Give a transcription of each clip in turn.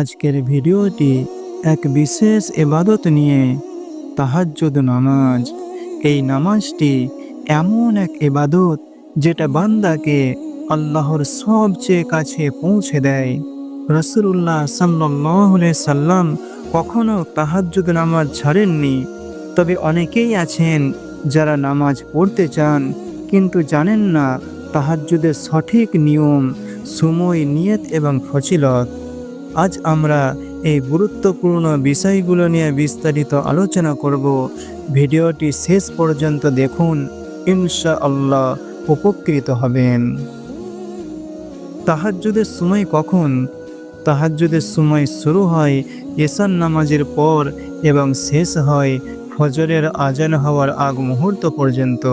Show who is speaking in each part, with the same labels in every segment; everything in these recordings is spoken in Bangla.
Speaker 1: আজকের ভিডিওটি এক বিশেষ এবাদত নিয়ে তাহাজ্জুদ নামাজ। এই নামাজটি এমন এক এবাদত যেটা বান্দাকে আল্লাহর সবচেয়ে কাছে পৌঁছে দেয়। রসুল্লাহ সাল্লাহ সাল্লাম কখনো তাহাজ্জুদ নামাজ ছাড়েননি। তবে অনেকেই আছেন যারা নামাজ পড়তে চান, কিন্তু জানেন না তাহাজ্জুদের সঠিক নিয়ম, সময়, নিয়ত এবং ফজিলত। আজ আমরা এই গুরুত্বপূর্ণ বিষয়গুলো নিয়ে বিস্তারিত আলোচনা করব। ভিডিওটি শেষ পর্যন্ত দেখুন ইনশা আল্লাহ উপকৃত হবেন। তাহাজ্জুদের সময় কখন? তাহাজ্জুদের সময় শুরু হয় এসান নামাজের পর এবং শেষ হয় ফজরের আজান হওয়ার আগ মুহূর্ত পর্যন্ত।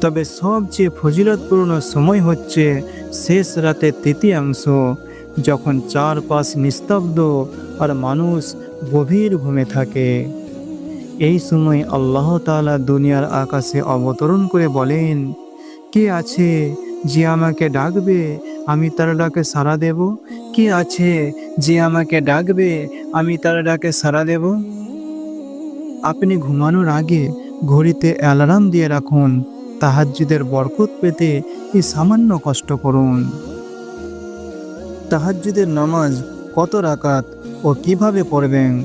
Speaker 1: তবে সবচেয়ে ফজিলতপূর্ণ সময় হচ্ছে শেষ রাতের তৃতীয়াংশ। যখন চারপাশ নিস্তব্ধ আর মানুষ গভীর ঘুমে থাকে। এই সময় আল্লাহ তাআলা দুনিয়ার আকাশে অবতরণ করে বলেন, কে আছে যে আমাকে ডাকবে, আমি তার ডাকে সাড়া দেব? কে আছে যে আমাকে ডাকবে, আমি তার ডাকে সাড়া দেব? আপনি ঘুমানোর আগে ঘড়িতে অ্যালার্ম দিয়ে রাখুন, তাহাজ্জুদের বরকত পেতে এই সামান্য কষ্ট করুন। তাহাজ্জুদের নামাজ কত রাকাত ও কীভাবে পড়বেন?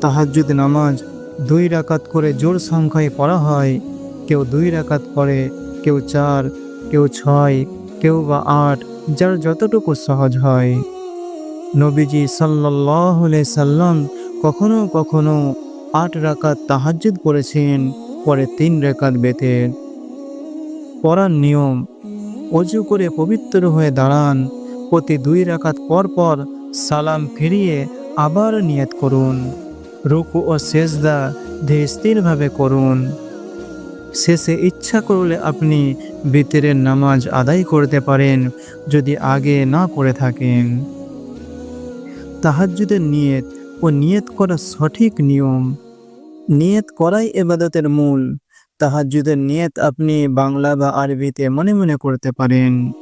Speaker 1: তাহাজ্জুদ নামাজ দুই রাকাত করে জোর সংখ্যায় পড়া হয়। কেউ দুই রাকাত পড়ে, কেউ চার, কেউ ছয়, কেউ বা আট, যার যতটুকু সহজ হয়। নবীজি সাল্লাহ সাল্লাম কখনো কখনো আট রাকাত তাহাজ্জুদ পড়েছেন, পরে তিন রেখাত বেতের। পড়ার নিয়ম, অজু করে পবিত্র হয়ে দাঁড়ান প্রতি দুই রাকাত পর পর সালাম ফিরিয়ে আবার নিয়ত করুন। রুকু ও সেজদা ধীর স্থিরভাবে করুন। শেষে ইচ্ছা করলে আপনি বিতরের নামাজ আদায় করতে পারেন, যদি আগে না করে থাকেন। তাহাজ্জুদের নিয়ত ও নিয়ত করা সঠিক নিয়ম। নিয়ত করাই এবাদতের মূল। তাহাজ্জুদের নিয়ত আপনি বাংলা বা আরবিতে মনে মনে করতে পারেন।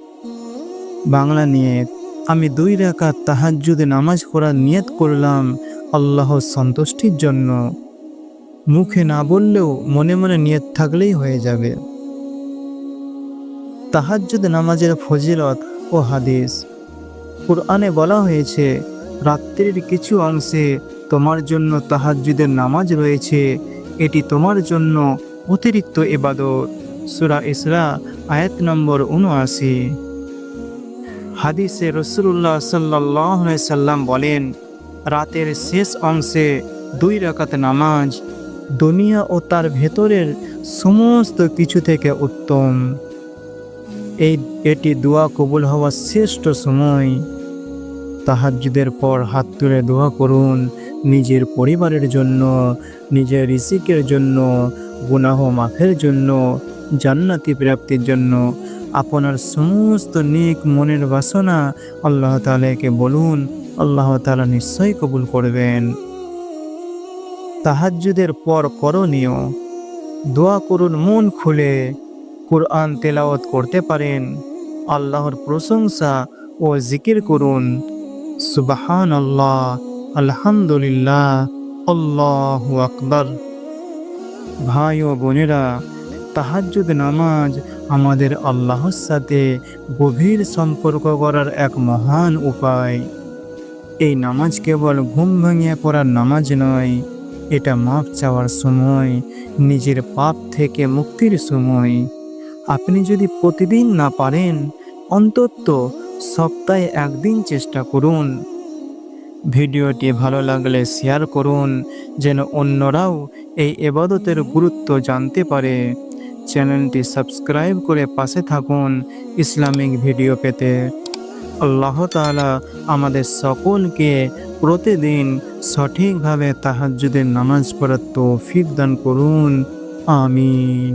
Speaker 1: বাংলা নিয়ত আমি দুই রাকাত তাহাজ্জুদে নামাজ পড়ার নিয়ত করলাম আল্লাহর সন্তুষ্টির জন্য। মুখে না বললেও মনে মনে নিয়ত থাকলেই হয়ে যাবে। তাহাজ্জুদ নামাজের ফজিলত ও হাদিস। কুরআনে বলা হয়েছে, রাত্রির কিছু অংশে তোমার জন্য তাহাজ্জুদের নামাজ রয়েছে, এটি তোমার জন্য অতিরিক্ত এবাদত সুরা ইসরা, আয়াত নম্বর উনআশি। হাদিসে রসুল্লাহ সাল্লাহ সাল্লাম বলেন, রাতের শেষ অংশে দুই রাকাত নামাজ দুনিয়া ও তার ভেতরের সমস্ত কিছু থেকে উত্তম। এই, এটি দোয়া কবুল হওয়ার শ্রেষ্ঠ সময়। তাহাজ্জুদের পর হাত তুলে দোয়া করুন নিজের পরিবারের জন্য, নিজের ঋষিকের জন্য, গুনাহ মাফের জন্য, জান্নাতি প্রাপ্তির জন্য আপনার সমস্ত নেক মনের বাসনা আল্লাহ তালাকে বলুন, আল্লাহ তালা নিশ্চয়ই কবুল করবেন। তাহাজ্জুদের পর করণীয়, দোয়া করুন মন খুলে, কোরআন তেলাওয়াত করতে পারেন, আল্লাহর প্রশংসা ও জিকির করুন। সুবাহান আল্লাহ আলহামদুলিল্লাহ, আল্লাহ আকবর। ভাই ও বোনেরা, তাহাজ্জুদ নামাজ আমাদের আল্লাহর সাথে গভীর সম্পর্ক করার এক মহান উপায়। এই নামাজ কেবল ঘুম ভাঙিয়ে পড়ার নামাজ নয়, এটা মাপ চাওয়ার সময়, নিজের পাপ থেকে মুক্তির সময়। আপনি যদি প্রতিদিন না পারেন, অন্তত সপ্তাহে একদিন চেষ্টা করুন। ভিডিওটি ভালো লাগলে শেয়ার করুন, যেন অন্যরাও এই এবাদতের গুরুত্ব জানতে পারে। চ্যানেলটি সাবস্ক্রাইব করে পাশে থাকুন ইসলামিক ভিডিও পেতে। আল্লাহ তালা আমাদের সকলকে প্রতিদিন সঠিকভাবে তাহাজ্জুদের নামাজ পড়ার তৌফিক দান করুন। আমিন।